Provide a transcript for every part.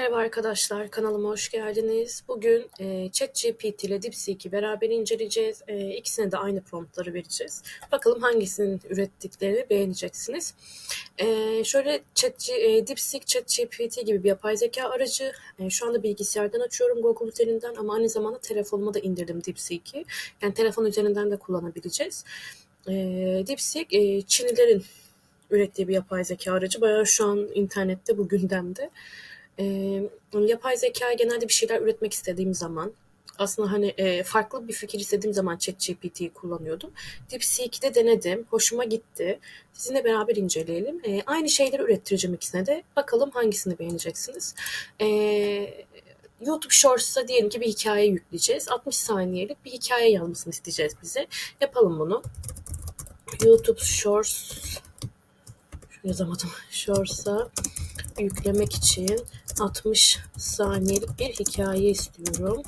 Merhaba arkadaşlar, kanalıma hoş geldiniz. Bugün e, ChatGPT ile DeepSeek'i beraber inceleyeceğiz. E, ikisine de aynı promptları vereceğiz. Bakalım hangisinin ürettiklerini beğeneceksiniz. E, şöyle Chat, e, DeepSeek, ChatGPT gibi bir yapay zeka aracı. E, şu anda bilgisayardan açıyorum Google üzerinden ama aynı zamanda telefonuma da indirdim DeepSeek'i. Yani telefon üzerinden de kullanabileceğiz. E, DeepSeek, e, Çinlilerin ürettiği bir yapay zeka aracı. Bayağı şu an internette bu gündemde. Eee, yapay zekâya genelde bir şeyler üretmek istediğim zaman, aslında, hani, eee, farklı bir fikir istediğim zaman ChatGPT'yi kullanıyordum. DeepSeek'i de denedim, hoşuma gitti. Sizinle beraber inceleyelim. Eee, aynı şeyleri ürettireceğim ikisine de. Bakalım hangisini beğeneceksiniz. Eee, YouTube Shorts'a diyelim ki bir hikâye yükleyeceğiz. 60 saniyelik bir hikâye yazmasını isteyeceğiz bize. Yapalım bunu. YouTube Shorts yazamadım. Shorts'a yüklemek için 60 saniyelik bir hikaye istiyorum.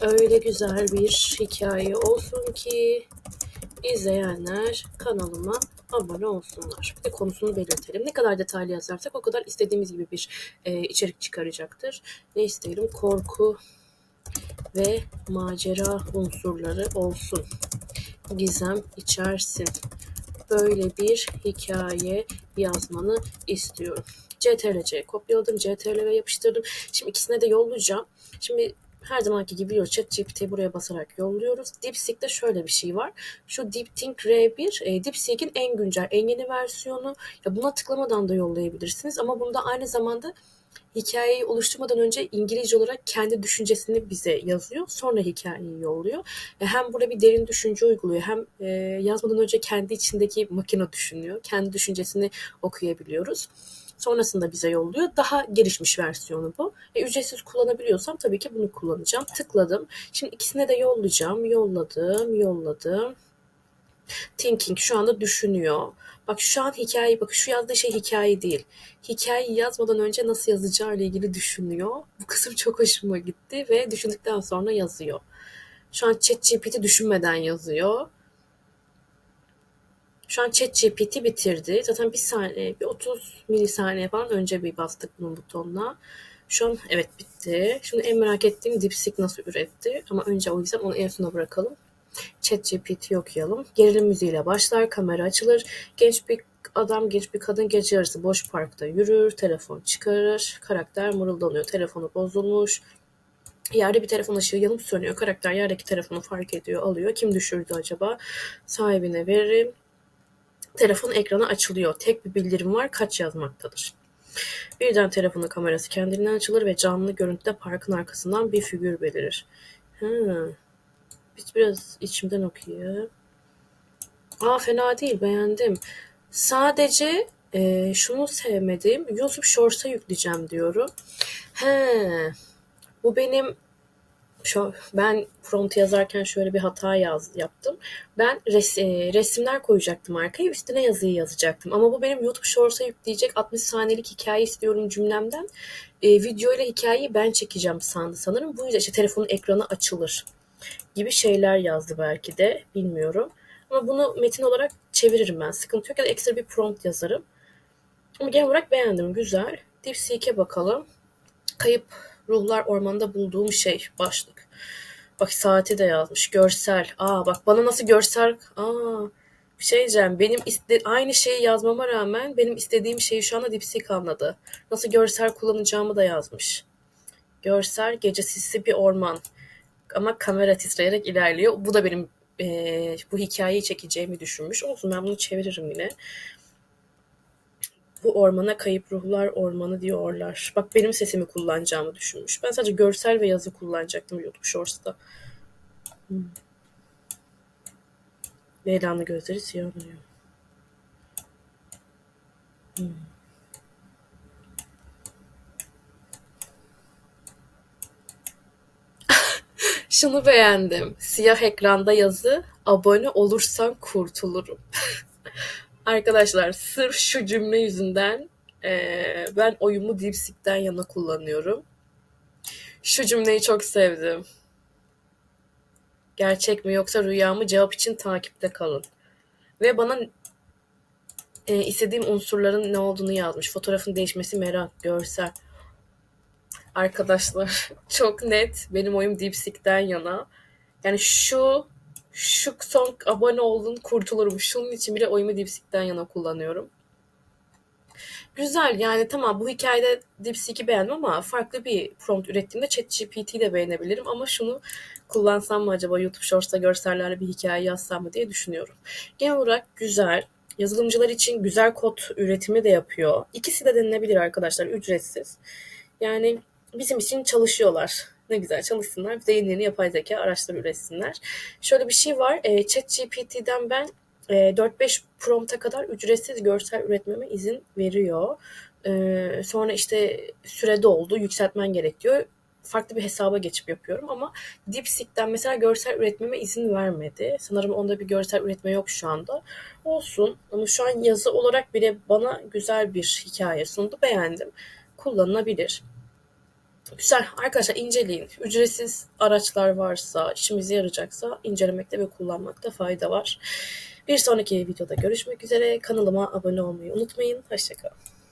Öyle güzel bir hikaye olsun ki izleyenler kanalıma abone olsunlar. Bir de konusunu belirtelim. Ne kadar detaylı yazarsak o kadar istediğimiz gibi bir e, içerik çıkaracaktır. Ne isteyelim? Korku ve macera unsurları olsun. Gizem içersin böyle bir hikaye yazmanı istiyorum. CTRL-C kopyaladım, CTRL-V yapıştırdım. Şimdi ikisine de yollayacağım. Şimdi her zamanki gibi biliyoruz ChatGPT'yi buraya basarak yolluyoruz. DeepSeek'te şöyle bir şey var. Şu DeepThink R1 e, DeepSeek'in en güncel, en yeni versiyonu. Ya buna tıklamadan da yollayabilirsiniz ama bunda aynı zamanda hikayeyi oluşturmadan önce İngilizce olarak kendi düşüncesini bize yazıyor. Sonra hikayeyi yolluyor. E, hem burada bir derin düşünce uyguluyor hem e, yazmadan önce kendi içindeki makine düşünüyor. Kendi düşüncesini okuyabiliyoruz. Sonrasında bize yolluyor. Daha gelişmiş versiyonu bu. E, ücretsiz kullanabiliyorsam tabii ki bunu kullanacağım. Tıkladım. Şimdi ikisine de yollayacağım. Yolladım, yolladım. Thinking şu anda düşünüyor. Bak şu an hikaye, bak şu yazdığı şey hikaye değil. Hikayeyi yazmadan önce nasıl yazacağı ile ilgili düşünüyor. Bu kısım çok hoşuma gitti ve düşündükten sonra yazıyor. Şu an ChatGPT düşünmeden yazıyor. Şu an ChatGPT bitirdi. Zaten bir saniye, bir 30 milisaniye falan önce bir bastık bunun butonuna. Şu an evet bitti. Şimdi en merak ettiğim DeepSeek nasıl üretti. Ama önce o yüzden onu en sona bırakalım. ChatGPT okuyalım. Gerilim müziğiyle başlar, kamera açılır. Genç bir adam, genç bir kadın gece yarısı boş parkta yürür, telefon çıkarır, karakter mırıldanıyor, telefonu bozulmuş. Yerde bir telefon ışığı yanıp sönüyor. Karakter yerdeki telefonu fark ediyor, alıyor. Kim düşürdü acaba? Sahibine veririm. Telefon ekranı açılıyor. Tek bir bildirim var, kaç yazmaktadır. Birden telefonun kamerası kendiliğinden açılır ve canlı görüntüde parkın arkasından bir figür belirir. Hmm. Biz biraz içimden okuyayım. Aa fena değil beğendim. Sadece e, şunu sevmedim. YouTube Shorts'a yükleyeceğim diyorum. He, bu benim şu, ben prompt yazarken şöyle bir hata yaz, yaptım. Ben res, e, resimler koyacaktım arkaya üstüne yazıyı yazacaktım. Ama bu benim YouTube Shorts'a yükleyecek 60 saniyelik hikaye istiyorum cümlemden. E, video ile hikayeyi ben çekeceğim sandı sanırım. Bu yüzden işte telefonun ekranı açılır gibi şeyler yazdı belki de bilmiyorum. Ama bunu metin olarak çeviririm ben. Sıkıntı yok ya da ekstra bir prompt yazarım. Ama genel olarak beğendim. Güzel. DeepSeek'e bakalım. Kayıp Ruhlar Ormanında bulduğum şey başlık. Bak saati de yazmış. Görsel. Aa bak bana nasıl görsel. Aa bir şey diyeceğim. Benim iste aynı şeyi yazmama rağmen benim istediğim şeyi şu anda DeepSeek anladı. Nasıl görsel kullanacağımı da yazmış. Görsel gece sisli bir orman ama kamera titreyerek ilerliyor. Bu da benim e, bu hikayeyi çekeceğimi düşünmüş. Olsun ben bunu çeviririm yine. Bu ormana kayıp ruhlar ormanı diyorlar. Bak benim sesimi kullanacağımı düşünmüş. Ben sadece görsel ve yazı kullanacaktım YouTube Shorts'ta. Hmm. Leyla'nın gözleri siyah oluyor. Hmm. Şunu beğendim. Siyah ekranda yazı, abone olursan kurtulurum. Arkadaşlar sırf şu cümle yüzünden e, ben oyumu DeepSeek'ten yana kullanıyorum. Şu cümleyi çok sevdim. Gerçek mi yoksa rüya mı? Cevap için takipte kalın. Ve bana e, istediğim unsurların ne olduğunu yazmış. Fotoğrafın değişmesi merak, görsel. Arkadaşlar çok net benim oyum DeepSeek'ten yana. Yani şu şu son abone olun kurtulurum. Şunun için bile oyumu DeepSeek'ten yana kullanıyorum. Güzel yani tamam bu hikayede DeepSeek'i beğendim ama farklı bir prompt ürettiğimde ChatGPT'yi de beğenebilirim ama şunu kullansam mı acaba YouTube Shorts'ta görsellerle bir hikaye yazsam mı diye düşünüyorum. Genel olarak güzel. Yazılımcılar için güzel kod üretimi de yapıyor. İkisi de denilebilir arkadaşlar ücretsiz. Yani bizim için çalışıyorlar. Ne güzel çalışsınlar. Bize yeni yeni yapay zeka araçları üretsinler. Şöyle bir şey var. E, ChatGPT'den ben e, 4-5 prompt'a kadar ücretsiz görsel üretmeme izin veriyor. E, sonra işte süre doldu, yükseltmen gerek diyor. Farklı bir hesaba geçip yapıyorum ama DeepSeek'ten mesela görsel üretmeme izin vermedi. Sanırım onda bir görsel üretme yok şu anda. Olsun ama şu an yazı olarak bile bana güzel bir hikaye sundu. Beğendim. Kullanılabilir. Güzel. Arkadaşlar inceleyin. Ücretsiz araçlar varsa, işimize yarayacaksa incelemekte ve kullanmakta fayda var. Bir sonraki videoda görüşmek üzere. Kanalıma abone olmayı unutmayın. Hoşçakalın.